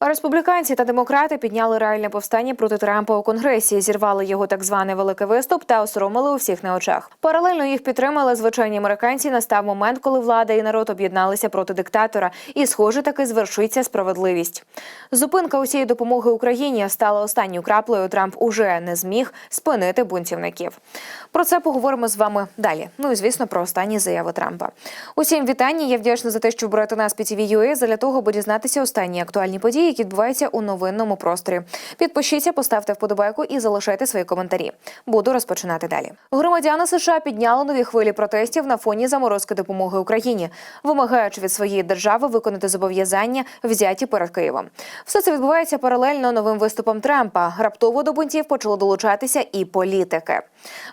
Республіканці та демократи підняли реальне повстання проти Трампа у конгресі, зірвали його так званий великий виступ та осоромили у всіх на очах. Паралельно їх підтримали звичайні американці. Настав момент, коли влада і народ об'єдналися проти диктатора, і, схоже, таки звершиться справедливість. Зупинка усієї допомоги Україні стала останньою краплею. Трамп уже не зміг спинити бунтівників. Про це поговоримо з вами далі. Ну і звісно про останні заяви Трампа. Усім вітання. Я вдячна за те, що берете нас PTV.ua для того, аби дізнатися останні актуальні події, які відбуваються у новинному просторі. Підпишіться, поставте вподобайку і залишайте свої коментарі. Буду розпочинати далі. Громадяни США підняли нові хвилі протестів на фоні заморозки допомоги Україні, вимагаючи від своєї держави виконати зобов'язання, взяті перед Києвом. Все це відбувається паралельно новим виступам Трампа. Раптово до бунтів почали долучатися і політики.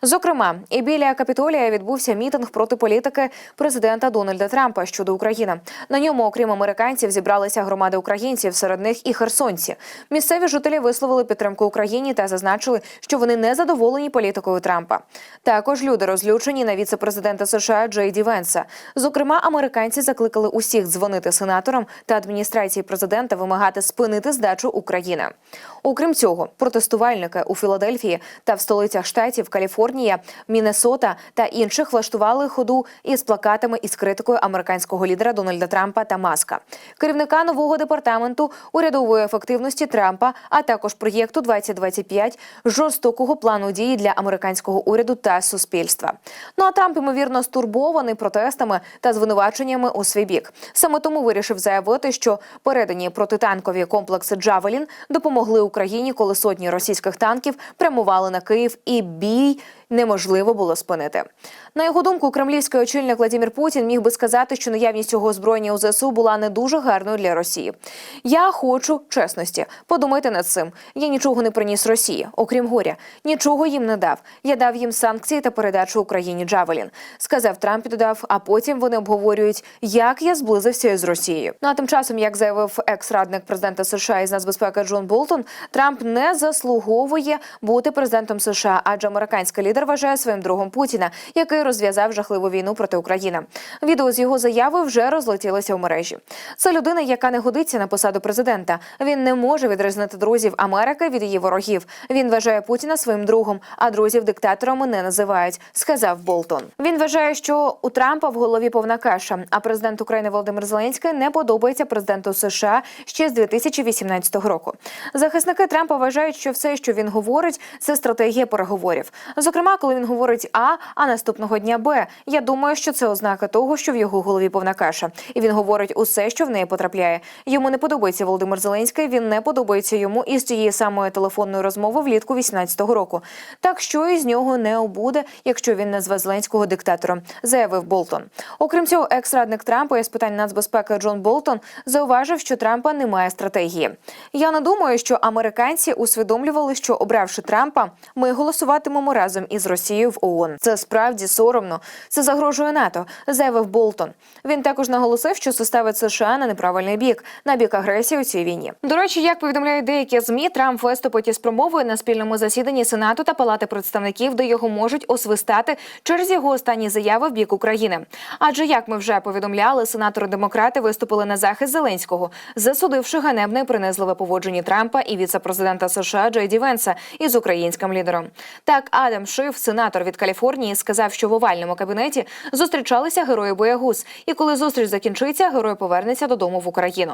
Зокрема, і біля капітолія відбувся мітинг проти політики президента Дональда Трампа щодо України. На ньому, окрім американців, зібралися громади українців, серед них і херсонці. Місцеві жителі висловили підтримку Україні та зазначили, що вони не задоволені політикою Трампа. Також люди розлючені на віце-президента США Джей Ді Венса. Зокрема, американці закликали усіх дзвонити сенаторам та адміністрації президента вимагати спинити здачу України. Окрім цього, протестувальники у Філадельфії та в столицях штатів Каліфорнія, Міннесота та інших влаштували ходу із плакатами із критикою американського лідера Дональда Трампа та Маска, керівника нового департаменту урядової ефективності Трампа, а також проєкту 2025 жорстокого плану дії для американського уряду та суспільства. Ну а Трамп ймовірно стурбований протестами та звинуваченнями у свій бік. Саме тому вирішив заявити, що передані протитанкові комплекси Джавелін допомогли Україні, коли сотні російських танків прямували на Київ, і бій неможливо було спинити. На його думку, кремлівський очільник Владимир Путін міг би сказати, що наявність цього озброєння у ЗСУ була не дуже гарною для Росії. Я хочу чесності. Подумайте над цим. Я нічого не приніс Росії, окрім горя. Нічого їм не дав. Я дав їм санкції та передачу Україні Джавелін. Сказав Трамп і додав. А потім вони обговорюють, як я зблизився із Росією. Ну а тим часом, як заявив екс-радник президента США із нацбезпеки Джон Болтон, Трамп не заслуговує бути президентом США, адже американський лідер вважає своїм другом Путіна, який розв'язав жахливу війну проти України. Відео з його заяви вже розлетілося в мережі. Це людина, яка не годиться на посаду президента. Він не може відрізнити друзів Америки від її ворогів. Він вважає Путіна своїм другом, а друзів диктаторами не називають, сказав Болтон. Він вважає, що у Трампа в голові повна каша. А президент України Володимир Зеленський не подобається президенту США ще з 2018 року. Захисники Трампа вважають, що все, що він говорить, це стратегія переговорів. Зокрема, коли він говорить А, а наступного дня Б. Я думаю, що це ознака того, що в його голові повна каша, і він говорить усе, що в неї потрапляє. Йому не подобається Володимир Зеленський. Він не подобається йому із цієї самої телефонної розмови влітку 18-го року. Так що із нього не обуде, якщо він назве Зеленського диктатором, заявив Болтон. Окрім цього, екс-радник Трампа із питань нацбезпеки Джон Болтон зауважив, що Трампа немає стратегії. Я не думаю, що американці усвідомлювали, що обравши Трампа, ми голосуватимемо разом із Росією в ООН. Це справді соромно. Це загрожує НАТО, заявив Болтон. Він також наголосив, що це США на неправильний бік, на бік агресії у цій війні. До речі, як повідомляють деякі змі, Трамп виступить із промовою на спільному засіданні Сенату та Палати представників, де його можуть освистати через його останні заяви в бік України. Адже як ми вже повідомляли, сенатори демократи виступили на захист Зеленського, засудивши ганебне і принизливе поводження Трампа і віце-президента США Джей Ді Венса із українським лідером. Так, Адам Шиф, сенатор від Каліфорнії, сказав, що в овальному кабінеті зустрічалися герої боягуз, і коли зустріч закінчиться, герой повернеться додому в Україну.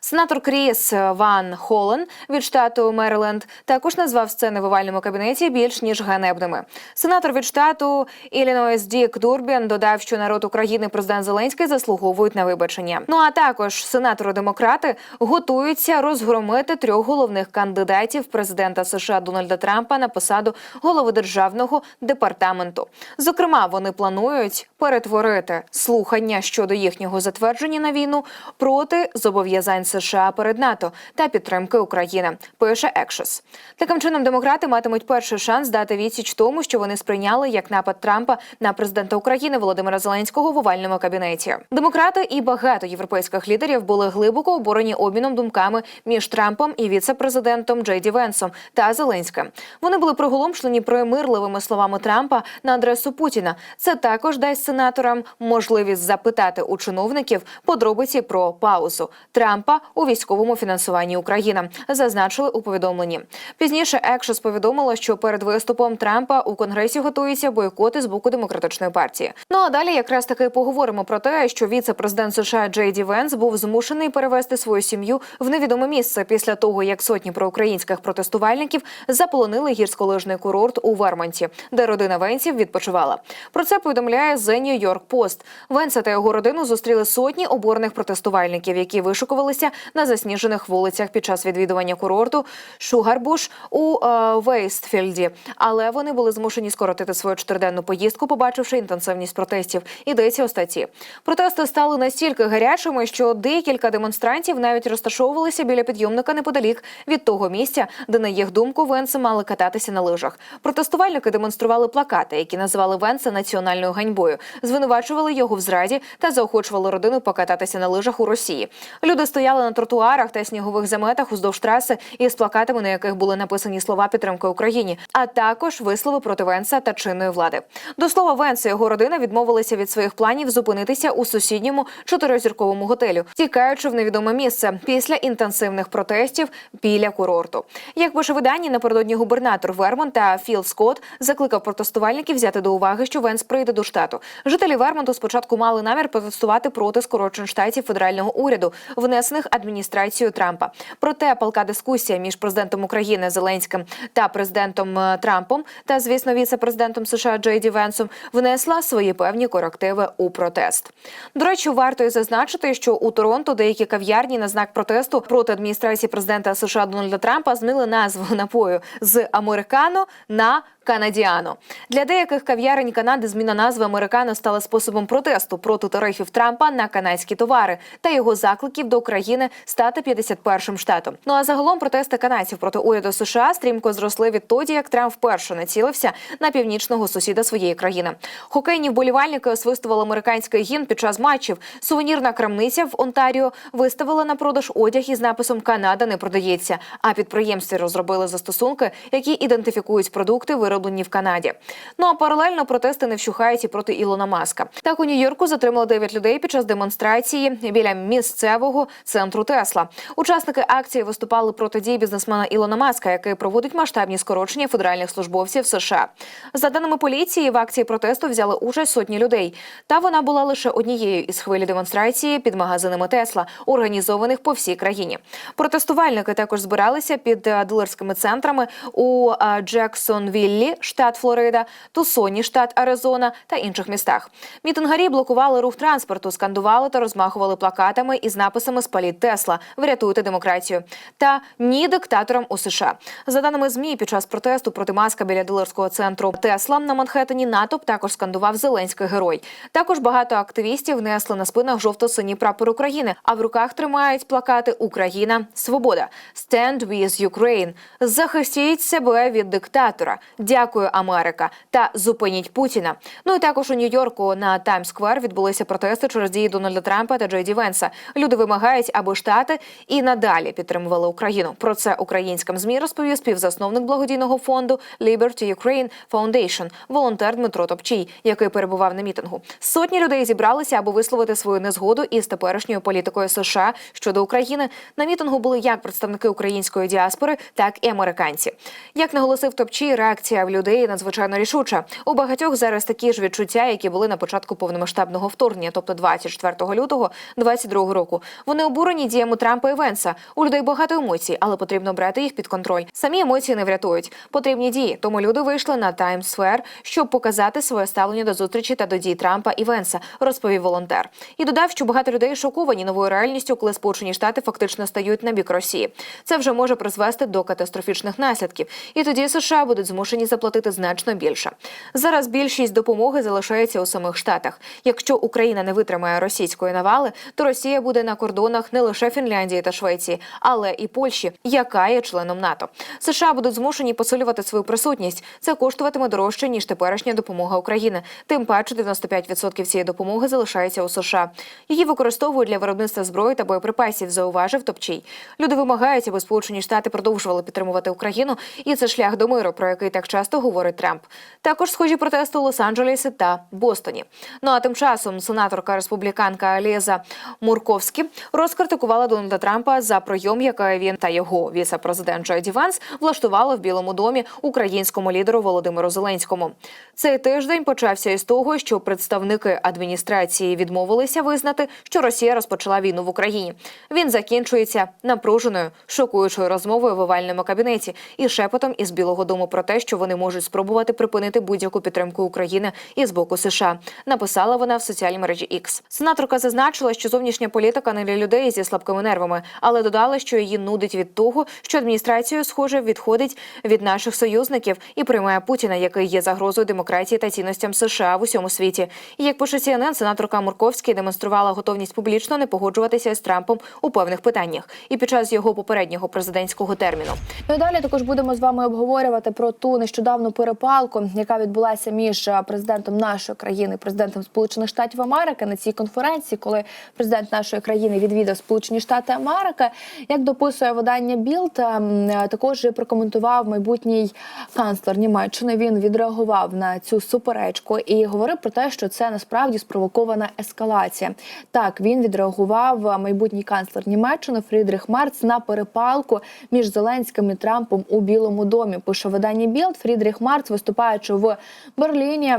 Сенатор Кріс Ван Холен від штату Мериленд також назвав сцени в овальному кабінеті більш ніж ганебними. Сенатор від штату Іллінойс Дік Дурбін додав, що народ України, президент Зеленський заслуговують на вибачення. Ну а також сенатори демократи готуються розгромити трьох головних кандидатів президента США Дональда Трампа на посаду голови державного департаменту. Зокрема, вони планують перетворити слухання щодо їхнього затвердження на війну проти зобов'язань США перед НАТО та підтримки України. Пише Екшос. Таким чином, демократи матимуть перший шанс дати відсіч тому, що вони сприйняли як напад Трампа на президента України Володимира Зеленського в овальному кабінеті. Демократи і багато європейських лідерів були глибоко обурені обміном думками між Трампом і віце-президентом Джей Ді Венсом та Зеленським. Вони були приголомшлені примирливими окремими словами Трампа на адресу Путіна. Це також дасть сенаторам можливість запитати у чиновників подробиці про паузу Трампа у військовому фінансуванні України. Зазначили у повідомленні. Пізніше Екшос повідомила, що перед виступом Трампа у конгресі готуються бойкоти з боку демократичної партії. Ну а далі якраз таки поговоримо про те, що віце-президент США Джей Ді Венс був змушений перевести свою сім'ю в невідоме місце після того, як сотні проукраїнських протестувальників заполонили гірськолижний курорт у Вермонті, де родина Венсів відпочивала. Про це повідомляє The New York Post. Венса та його родину зустріли сотні обурних протестувальників, які вишукувалися на засніжених вулицях під час відвідування курорту Шугарбуш у е, Вейстфілді. Але вони були змушені скоротити свою чотириденну поїздку, побачивши інтенсивність протестів. Йдеться у статті. Протести стали настільки гарячими, що декілька демонстрантів навіть розташовувалися біля підйомника неподалік від того місця, де на їх думку Венси мали кататися на лижах. Протестувальники демонстрували плакати, які називали Венса національною ганьбою, звинувачували його в зраді та заохочували родину покататися на лижах у Росії. Люди стояли на тротуарах та снігових заметах уздовж траси із плакатами, на яких були написані слова підтримки Україні, а також вислови проти Венса та чинної влади. До слова, Венс і його родина відмовилися від своїх планів зупинитися у сусідньому чотиризірковому готелю, тікаючи в невідоме місце після інтенсивних протестів біля курорту. Як пише видання, напередодні губернатор Вермонта Філ Скотт закликав протестувальників взяти до уваги, що Венс прийде до штату. Жителі Вермонту спочатку мали намір протестувати проти скорочень штатів федерального уряду, внесених адміністрацією Трампа. Проте палка дискусія між президентом України Зеленським та президентом е, Трампом та, звісно, віце-президентом США Джей Ді Венсом внесла свої певні корективи у протест. До речі, варто й зазначити, що у Торонто деякі кав'ярні на знак протесту проти адміністрації президента США Дональда Трампа змінили назву напою з американо на Канадіано для деяких кав'ярень Канади зміна назви американо стала способом протесту проти тарифів Трампа на канадські товари та його закликів до України стати 51-м штатом. Ну а загалом протести канадців проти уряду США стрімко зросли відтоді, як Трамп вперше націлився на північного сусіда своєї країни. Хокейні вболівальники освистували американський гімн під час матчів. Сувенірна крамниця в Онтаріо виставила на продаж одяг із написом Канада не продається. А підприємстві розробили застосунки, які ідентифікують продукти, вироблені в Канаді. Ну а паралельно протести не вщухають і проти Ілона Маска. Так у Нью-Йорку затримали 9 людей під час демонстрації біля місцевого центру Тесла. Учасники акції виступали проти дій бізнесмена Ілона Маска, який проводить масштабні скорочення федеральних службовців США. За даними поліції, в акції протесту взяли участь сотні людей. Та вона була лише однією із хвилі демонстрації під магазинами Тесла, організованих по всій країні. Протестувальники також збиралися під е, дилерськими центрами у е, Штат Флорида, Тусоні, штат Аризона та інших містах. Мітингарі блокували рух транспорту, скандували та розмахували плакатами із написами Спаліть Тесла, врятуйте демократію та ні диктаторам у США. За даними змі, під час протесту проти маска біля дилерського центру Тесла на Манхеттені натовп також скандував Зеленський герой. Також багато активістів внесли на спинах жовто-синій прапор України, а в руках тримають плакати Україна, Свобода, Stand with Ukraine, захистіть себе від диктатора. Дякую, Америка, та зупиніть Путіна. Ну і також у Нью-Йорку на Таймс-сквер відбулися протести через дії Дональда Трампа та Джей Ді Венса. Люди вимагають, аби штати і надалі підтримували Україну. Про це українським змі розповів співзасновник благодійного фонду Liberty Ukraine Foundation, волонтер Дмитро Топчій, який перебував на мітингу. Сотні людей зібралися, аби висловити свою незгоду із теперішньою політикою США щодо України. На мітингу були як представники української діаспори, так і американці. Як наголосив Топчій, реакція в людей надзвичайно рішуча. У багатьох зараз такі ж відчуття, які були на початку повномасштабного вторгнення, тобто 24 лютого 22 року. Вони обурені діями Трампа і Венса. У людей багато емоцій, але потрібно брати їх під контроль. Самі емоції не врятують. Потрібні дії. Тому люди вийшли на Таймс-сфер, щоб показати своє ставлення до зустрічі та до дій Трампа і Венса, розповів волонтер. І додав, що багато людей шоковані новою реальністю, коли Сполучені Штати фактично стають на бік Росії. Це вже може призвести до катастрофічних наслідків, і тоді США будуть змушені заплатити значно більше. Зараз більшість допомоги залишається у самих штатах. Якщо Україна не витримає російської навали, то Росія буде на кордонах не лише Фінляндії та Швеції, але і Польщі, яка є членом НАТО. США будуть змушені посилювати свою присутність. Це коштуватиме дорожче ніж теперішня допомога України. Тим паче 95% цієї допомоги залишається у США. Її використовують для виробництва зброї та боєприпасів. Зауважив Топчій. Люди вимагають, аби Сполучені Штати продовжували підтримувати Україну, і це шлях до миру, про який так часто часто говорить Трамп. Також схожі протести у Лос-Анджелесі та Бостоні. Ну а тим часом сенаторка республіканка Ліза Мурковські розкритикувала Дональда Трампа за прийом, який він та його віце-президент Джей Ді влаштували в Білому домі українському лідеру Володимиру Зеленському. Цей тиждень почався із того, що представники адміністрації відмовилися визнати, що Росія розпочала війну в Україні. Він закінчується напруженою, шокуючою розмовою в овальному кабінеті і шепотом із Білого Дому про те, що вони можуть спробувати припинити будь-яку підтримку України із боку США. Написала вона в соціальній мережі X. Сенаторка зазначила, що зовнішня політика не для людей зі слабкими нервами, але додала, що її нудить від того, що адміністрація, схоже, відходить від наших союзників і приймає Путіна, який є загрозою демократії та цінностям США в усьому світі. І як пише CNN, сенаторка Мурковський демонструвала готовність публічно не погоджуватися з Трампом у певних питаннях і під час його попереднього президентського терміну. Ну і далі також будемо з вами обговорювати про ту нещодавну перепалку, яка відбулася між е, президентом нашої країни, президентом Сполучених Штатів Америки на цій конференції, коли президент нашої країни відвідав Сполучені Штати Америки. Як дописує видання Білд, також прокоментував майбутній канцлер Німеччини. Він відреагував на цю суперечку і говорив про те, що це насправді спровокована ескалація. Так він відреагував е, майбутній канцлер Німеччини Фрідрих Мерц на перепалку між Зеленським і Трампом у Білому домі. Пише видання Білд Фрідрих Марц, виступаючи в Берліні.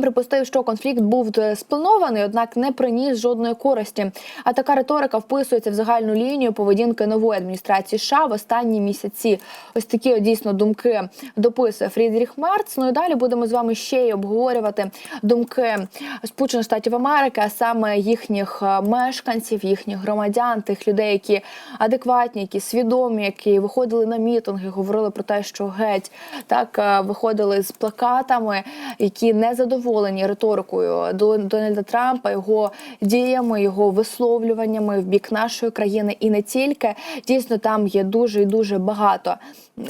Припустив, що конфлікт був е, спланований, однак не приніс жодної користі. А така риторика вписується в загальну лінію поведінки нової адміністрації США в останні місяці. Ось такі дійсно думки дописує Фрідріх Мерц. Ну і далі будемо з вами ще й обговорювати думки Сполучених Штатів Америки, а саме їхніх е, мешканців, їхніх громадян, тих людей, які адекватні, які свідомі, які виходили на мітинги, говорили про те, що геть так е, виходили з плакатами, які не задоволені риторикою до Дональда Трампа, його діями, його висловлюваннями в бік нашої країни, і не тільки дійсно там є дуже і дуже багато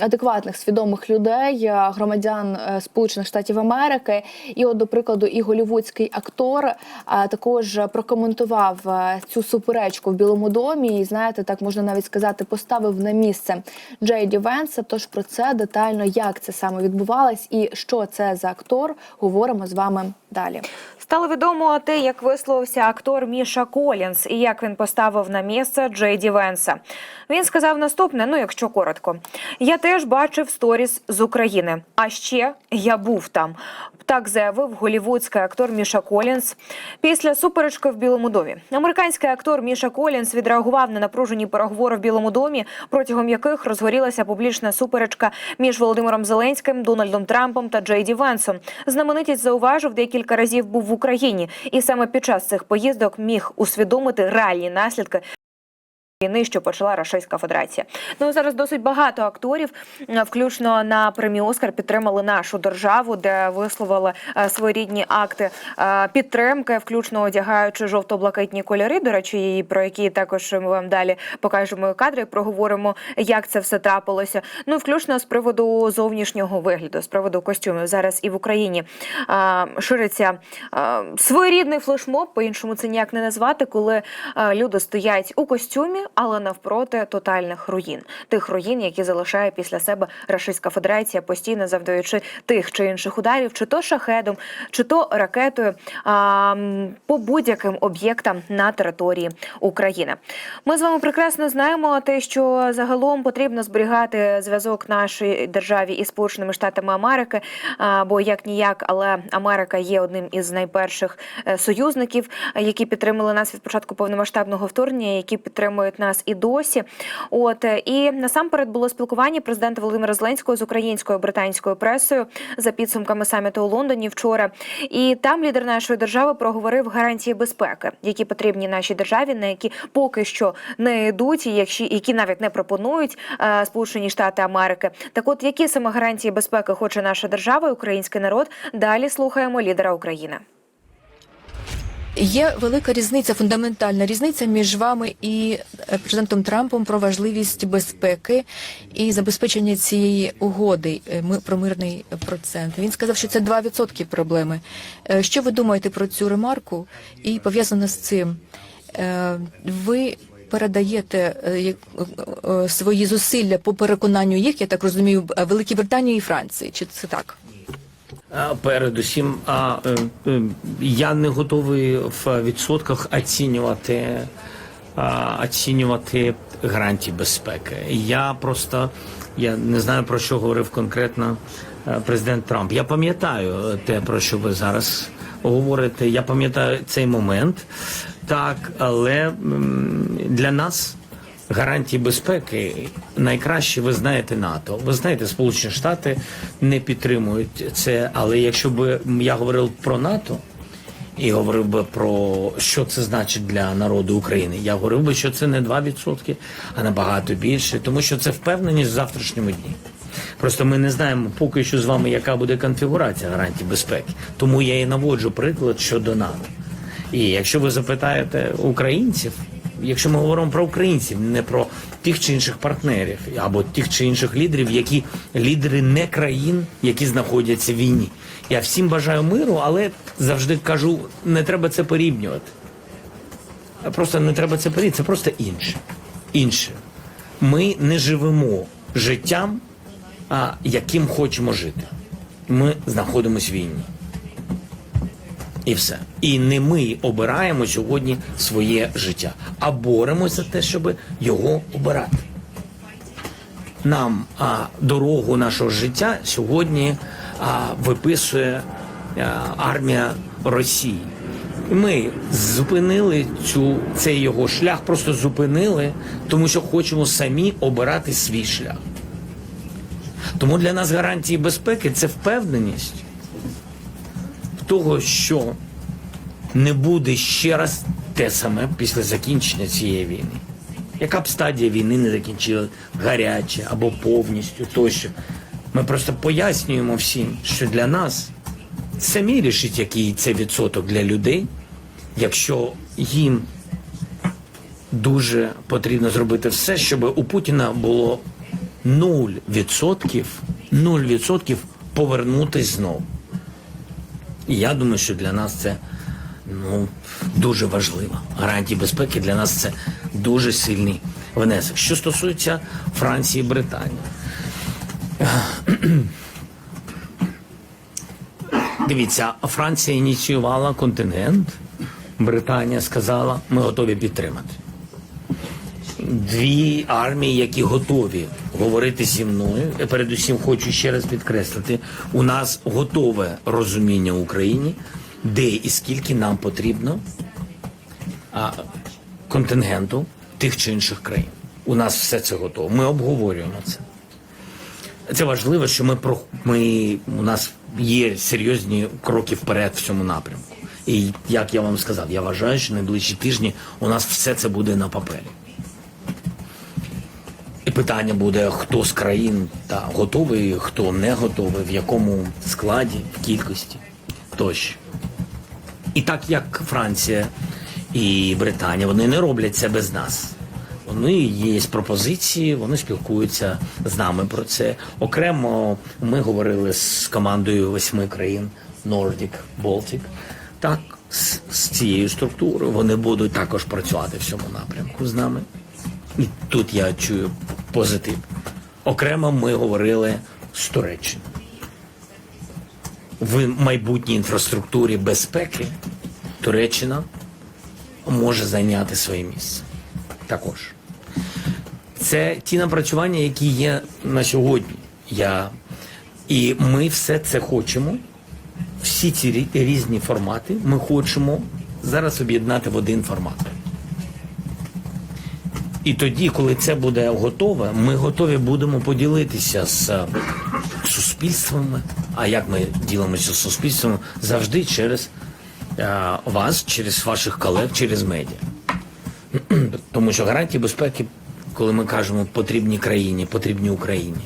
адекватних свідомих людей, е, громадян е, Сполучених Штатів Америки. І, от, до прикладу, і голівудський актор е, також прокоментував цю суперечку в Білому домі. І знаєте, так можна навіть сказати, поставив на місце Джей Ді Венса. Тож про це детально, як це саме відбувалось, і що це за актор, говоримо з вами далі. Стало відомо те, як висловився актор Міша Колінс і як він поставив на місце Джейді Венса. Він сказав наступне: ну, якщо коротко, я теж бачив сторіс з України. А ще я був там. Так заявив голівудський актор Міша Колінс після суперечки в Білому домі. Американський актор Міша Колінс відреагував на напружені переговори в Білому домі, протягом яких розгорілася публічна суперечка між Володимиром Зеленським, Дональдом Трампом та Джейді Венсом. Знаменитість зауважив, декілька разів був в Україні, і саме під час цих поїздок міг усвідомити реальні наслідки. Війни, що почала Російська Федерація. Ну зараз досить багато акторів, е, включно на премії Оскар, підтримали нашу державу, де висловили е, своєрідні акти е, підтримки, включно одягаючи жовто-блакитні кольори. До речі, про які також ми вам далі покажемо кадри. Проговоримо, як це все трапилося. Ну включно з приводу зовнішнього вигляду, з приводу костюмів. Зараз і в Україні шириться своєрідний флешмоб, по іншому це ніяк не назвати, коли люди стоять у костюмі але навпроти тотальних руїн, тих руїн, які залишає після себе Рашистська Федерація, постійно завдаючи тих чи інших ударів, чи то шахедом, чи то ракетою а, по будь-яким об'єктам на території України. Ми з вами прекрасно знаємо те, що загалом потрібно зберігати зв'язок нашої державі із Сполученими Штатами Америки, а, бо як ніяк, але Америка є одним із найперших е, союзників, які підтримали нас від початку повномасштабного вторгнення, які підтримують нас і досі. От е, і насамперед було спілкування президента Володимира Зеленського з українською британською пресою за підсумками саміту у Лондоні вчора. І там лідер нашої держави проговорив гарантії безпеки, які потрібні нашій державі, на які поки що не йдуть, і які, які навіть не пропонують е, Сполучені Штати Америки. Так, от які саме гарантії безпеки хоче наша держава, український народ? Далі слухаємо лідера України. Є велика різниця, фундаментальна різниця між вами і е, президентом Трампом про важливість безпеки і забезпечення цієї угоди. е, про мирний процент. Він сказав, що це 2% проблеми. Е, Що ви думаєте про цю ремарку? І пов'язано з цим, ви передаєте свої зусилля по переконанню їх, я так розумію, Великій Британії і Франції. Чи це так? Передусім, а, е, е, я не готовий в відсотках оцінювати, оцінювати гарантії безпеки. Я просто я не знаю про що говорив конкретно е, президент Трамп. Я пам'ятаю те, про що ви зараз говорите. Я пам'ятаю цей момент, так, але для нас. Гарантії безпеки найкраще ви знаєте НАТО. Ви знаєте, Сполучені Штати не підтримують це. Але якщо б я говорив про НАТО і говорив би про що це значить для народу України, я говорив би, що це не 2%, а набагато більше, тому що це впевненість в завтрашньому дні. Просто ми не знаємо поки що з вами, яка буде конфігурація гарантій безпеки. Тому я і наводжу приклад щодо НАТО. І якщо ви запитаєте українців, якщо ми говоримо про українців, не про тих чи інших партнерів або тих чи інших лідерів, які лідери не країн, які знаходяться в війні. Я всім бажаю миру, але завжди кажу, не треба це порівнювати. Просто не треба це порівнювати, це просто інше. Інше. Ми не живемо життям, а яким хочемо жити. Ми знаходимося в війні. І все. І не ми обираємо сьогодні своє життя, а боремося за те, щоб його обирати. Нам а, дорогу нашого життя сьогодні а, виписує а, армія Росії. Ми зупинили цю, цей його шлях, просто зупинили, тому що хочемо самі обирати свій шлях. Тому для нас гарантії безпеки це впевненість того, що не буде ще раз те саме після закінчення цієї війни. Яка б стадія війни не закінчила гаряче або повністю тощо. Ми просто пояснюємо всім, що для нас самі рішить, який це відсоток для людей, якщо їм дуже потрібно зробити все, щоб у Путіна було 0%, 0% повернутись знову. Я думаю, що для нас це ну, дуже важливо. Гарантії безпеки для нас це дуже сильний внесок. Що стосується Франції і Британії. Дивіться, Франція ініціювала контингент, Британія сказала, ми готові підтримати. Дві армії, які готові говорити зі мною. Я Передусім хочу ще раз підкреслити, у нас готове розуміння Україні, де і скільки нам потрібно а, контингенту тих чи інших країн. У нас все це готово. Ми обговорюємо це. Це важливо, що ми про ми у нас є серйозні кроки вперед в цьому напрямку. І як я вам сказав, я вважаю, що найближчі тижні у нас все це буде на папері. Питання буде, хто з країн та готовий, хто не готовий, в якому складі, в кількості тощо. І так як Франція і Британія, вони не роблять це без нас. Вони є пропозиції, вони спілкуються з нами про це. Окремо ми говорили з командою восьми країн Nordic, Baltic. Так, з, з цією структурою вони будуть також працювати в цьому напрямку з нами. І тут я чую позитив. Окремо ми говорили з Туреччиною. В майбутній інфраструктурі безпеки Туреччина може зайняти своє місце. Також. Це ті напрацювання, які є на сьогодні. Я... І ми все це хочемо. Всі ці різні формати ми хочемо зараз об'єднати в один формат. І тоді, коли це буде готове, ми готові будемо поділитися з е, суспільствами. А як ми ділимося з суспільством? Завжди через е, вас, через ваших колег, через медіа. Тому що гарантії безпеки, коли ми кажемо потрібні країні, потрібні Україні.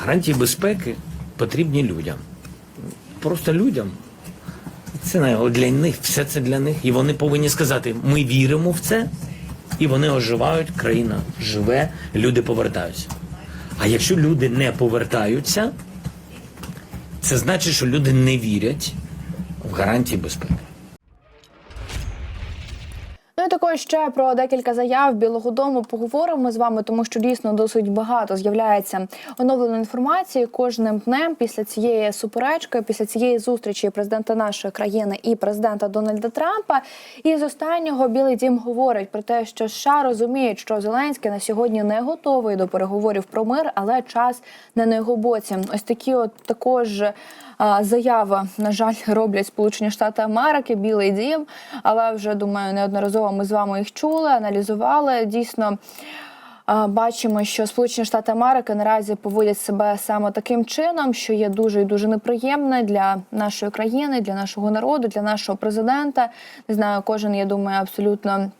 Гарантії безпеки потрібні людям. Просто людям. Це для них, все це для них. І вони повинні сказати, ми віримо в це, і вони оживають, країна живе, люди повертаються. А якщо люди не повертаються, це значить, що люди не вірять в гарантії безпеки. Також ще про декілька заяв Білого Дому поговоримо з вами, тому що дійсно досить багато з'являється оновленої інформації кожним днем після цієї суперечки, після цієї зустрічі президента нашої країни і президента Дональда Трампа. І з останнього Білий Дім говорить про те, що США розуміють, що Зеленський на сьогодні не готовий до переговорів про мир, але час не на його боці. Ось такі, от також. А, Заява, на жаль, роблять Сполучені Штати Америки, Білий Дім. Але вже думаю, неодноразово ми з вами їх чули, аналізували. Дійсно, бачимо, що Сполучені Штати Америки наразі поводять себе саме таким чином, що є дуже і дуже неприємне для нашої країни, для нашого народу, для нашого президента. Не знаю, кожен я думаю, абсолютно.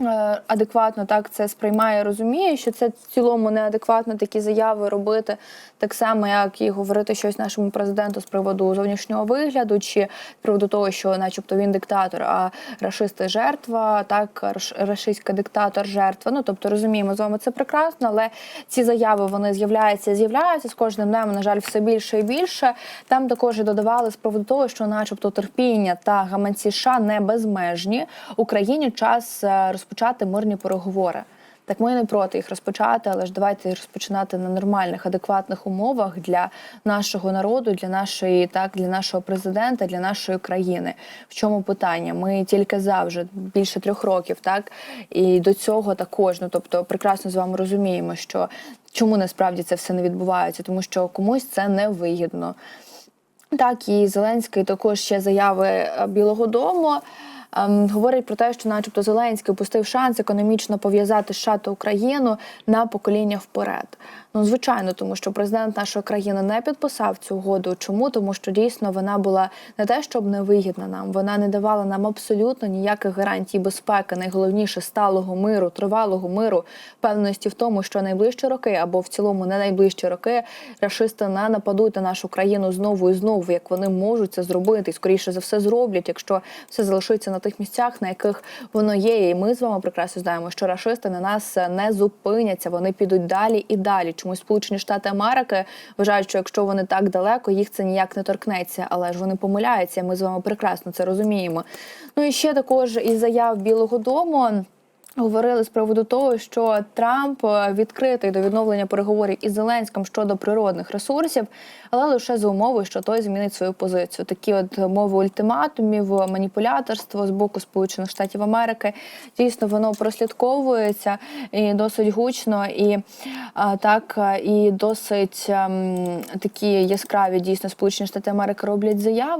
Е, Адекватно так це сприймає, розуміє, що це в цілому неадекватно такі заяви робити, так само як і говорити щось нашому президенту з приводу зовнішнього вигляду, чи з приводу того, що, начебто, він диктатор, а рашисти жертва, так раш- рашистська диктатор жертва. Ну тобто розуміємо з вами це прекрасно, але ці заяви вони з'являються, з'являються з кожним днем, на жаль, все більше і більше. Там також і додавали з приводу того, що, начебто, терпіння та гаманці США не безмежні. Україні час е, розпочати мирні переговори. Так ми не проти їх розпочати, але ж давайте розпочинати на нормальних, адекватних умовах для нашого народу, для нашої, так для нашого президента, для нашої країни. В чому питання? Ми тільки за вже більше трьох років, так і до цього також. Ну тобто, прекрасно з вами розуміємо, що чому насправді це все не відбувається, тому що комусь це не вигідно. Так, і Зеленський також ще заяви е, Білого Дому. Ем, Говорить про те, що, начебто, Зеленський упустив шанс економічно пов'язати США та Україну на покоління вперед. Ну, звичайно, тому що президент нашої країни не підписав цю угоду. Чому? Тому що дійсно вона була не те, щоб невигідна нам, вона не давала нам абсолютно ніяких гарантій безпеки, найголовніше сталого миру, тривалого миру, впевненості в тому, що найближчі роки або в цілому не найближчі роки рашисти не нападуть на нашу країну знову і знову, як вони можуть це зробити, і скоріше за все зроблять, якщо все залишиться на тих місцях, на яких воно є. І ми з вами прекрасно знаємо, що рашисти на нас не зупиняться, вони підуть далі і далі. Чомусь Сполучені Штати Америки вважають, що якщо вони так далеко, їх це ніяк не торкнеться, але ж вони помиляються. Ми з вами прекрасно це розуміємо. Ну і ще також із заяв Білого Дому. Говорили з приводу того, що Трамп е, відкритий до відновлення переговорів із Зеленським щодо природних ресурсів, але лише за умови, що той змінить свою позицію. Такі от мови ультиматумів, маніпуляторство з боку Сполучених Штатів Америки дійсно воно прослідковується і досить гучно, і так е, і досить ем, такі яскраві дійсно Сполучені Штати Америки роблять заяви.